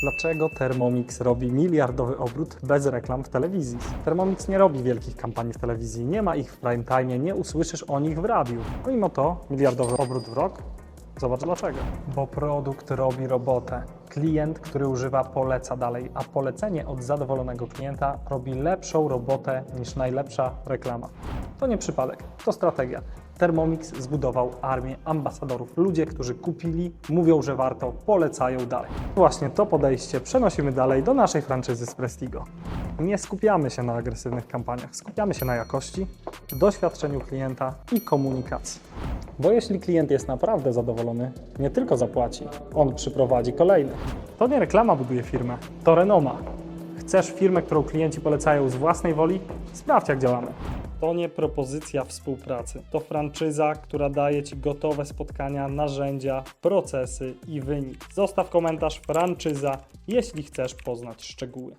Dlaczego Thermomix robi miliardowy obrót bez reklam w telewizji? Thermomix nie robi wielkich kampanii w telewizji, nie ma ich w prime time, nie usłyszysz o nich w radiu. Pomimo to miliardowy obrót w rok? Zobacz dlaczego. Bo produkt robi robotę. Klient, który używa, poleca dalej, a polecenie od zadowolonego klienta robi lepszą robotę niż najlepsza reklama. To nie przypadek, to strategia. Thermomix zbudował armię ambasadorów. Ludzie, którzy kupili, mówią, że warto, polecają dalej. Właśnie to podejście przenosimy dalej do naszej franczyzy z Prestigo. Nie skupiamy się na agresywnych kampaniach, skupiamy się na jakości, doświadczeniu klienta i komunikacji. Bo jeśli klient jest naprawdę zadowolony, nie tylko zapłaci, on przyprowadzi kolejny. To nie reklama buduje firmę, to renoma. Chcesz firmę, którą klienci polecają z własnej woli? Sprawdź, jak działamy. To nie propozycja współpracy. To franczyza, która daje Ci gotowe spotkania, narzędzia, procesy i wynik. Zostaw komentarz franczyza, jeśli chcesz poznać szczegóły.